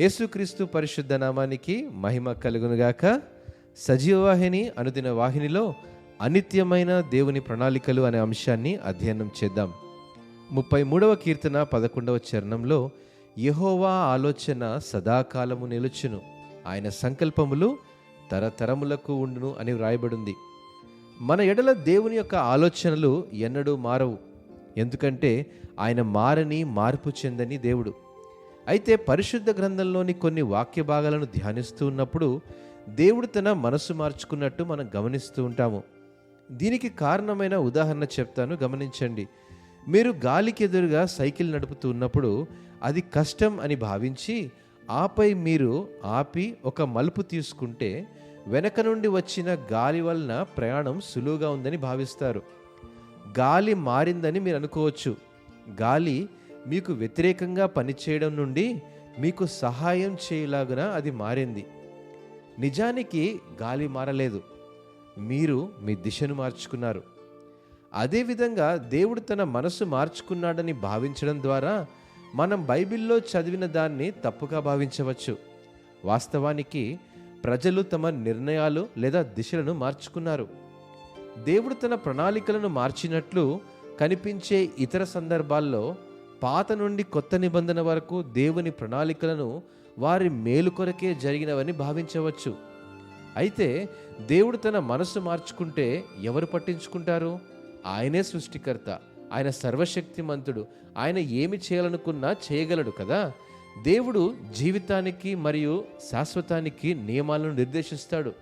యేసుక్రీస్తు పరిశుద్ధ నామానికి మహిమ కలుగునుగాక. సజీవవాహిని అనుదిన వాహినిలో అనిత్యమైన దేవుని ప్రణాళికలు అనే అంశాన్ని అధ్యయనం చేద్దాం. ముప్పై మూడవ కీర్తన పదకొండవ చరణంలో యహోవా ఆలోచన సదాకాలము నిలుచును. ఆయన సంకల్పములు తరతరములకు ఉండును అని వ్రాయబడింది. మన ఎడల దేవుని యొక్క ఆలోచనలు ఎన్నడూ మారవు. ఎందుకంటే ఆయన మారని మార్పు చెందని దేవుడు. అయితే పరిశుద్ధ గ్రంథంలోని కొన్ని వాక్య భాగాలను ధ్యానిస్తూ ఉన్నప్పుడు దేవుడు తన మనసు మార్చుకున్నట్టు మనం గమనిస్తూ ఉంటాము. దీనికి కారణమైన ఉదాహరణ చెప్తాను గమనించండి. మీరు గాలికి ఎదురుగా సైకిల్ నడుపుతూ ఉన్నప్పుడు అది కష్టం అని భావించి ఆపై మీరు ఆపి ఒక మలుపు తీసుకుంటే వెనక నుండి వచ్చిన గాలి వలన ప్రయాణం సులువుగా ఉందని భావిస్తారు. గాలి మారిందని మీరు అనుకోవచ్చు. గాలి మీకు వ్యతిరేకంగా పనిచేయడం నుండి మీకు సహాయం చేయలాగున అది మారింది. నిజానికి గాలి మారలేదు. మీరు మీ దిశను మార్చుకున్నారు. అదేవిధంగా దేవుడు తన మనసు మార్చుకున్నాడని భావించడం ద్వారా మనం బైబిల్లో చదివిన దాన్ని తప్పుగా భావించవచ్చు. వాస్తవానికి ప్రజలు తమ నిర్ణయాలు లేదా దిశలను మార్చుకున్నారు. దేవుడు తన ప్రణాళికలను మార్చినట్లు కనిపించే ఇతర సందర్భాల్లో పాత నుండి కొత్త నిబంధన వరకు దేవుని ప్రణాళికలను వారి మేలు కొరకే జరిగినవని భావించవచ్చు. అయితే దేవుడు తన మనసు మార్చుకుంటే ఎవరు పట్టించుకుంటారు? ఆయనే సృష్టికర్త. ఆయన సర్వశక్తిమంతుడు. ఆయన ఏమి చేయాలనుకున్నా చేయగలడు కదా? దేవుడు జీవితానికి మరియు శాశ్వతానికి నియమాలను నిర్దేశిస్తాడు.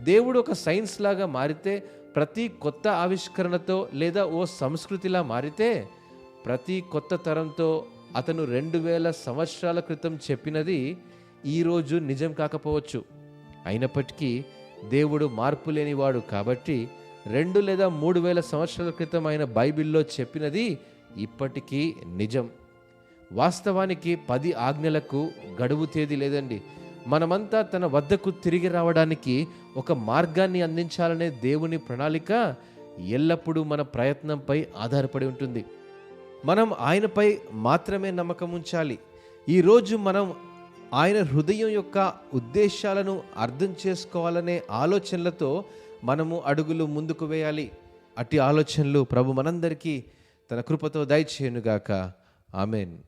దేవుడు ఒక సైన్స్ లాగా మారితే ప్రతి కొత్త ఆవిష్కరణతో లేదా ఓ సంస్కృతిలా మారితే ప్రతి కొత్త తరంతో అతను రెండు వేల సంవత్సరాల క్రితం చెప్పినది ఈరోజు నిజం కాకపోవచ్చు. అయినప్పటికీ దేవుడు మార్పు లేనివాడు కాబట్టి రెండు లేదా మూడు వేల సంవత్సరాల క్రితం ఆయన బైబిల్లో చెప్పినది ఇప్పటికీ నిజం. వాస్తవానికి పది ఆజ్ఞలకు గడువు తేదీ లేదండి. మనమంతా తన వద్దకు తిరిగి రావడానికి ఒక మార్గాన్ని అందించాలనే దేవుని ప్రణాళిక ఎల్లప్పుడూ మన ప్రయత్నంపై ఆధారపడి ఉంటుంది. మనం ఆయనపై మాత్రమే నమ్మకం ఉంచాలి. ఈరోజు మనం ఆయన హృదయం యొక్క ఉద్దేశాలను అర్థం చేసుకోవాలనే ఆలోచనలతో మనము అడుగులు ముందుకు వేయాలి. అట్టి ఆలోచనలు ప్రభు మనందరికీ తన కృపతో దయచేయనుగాక. ఆమెన్.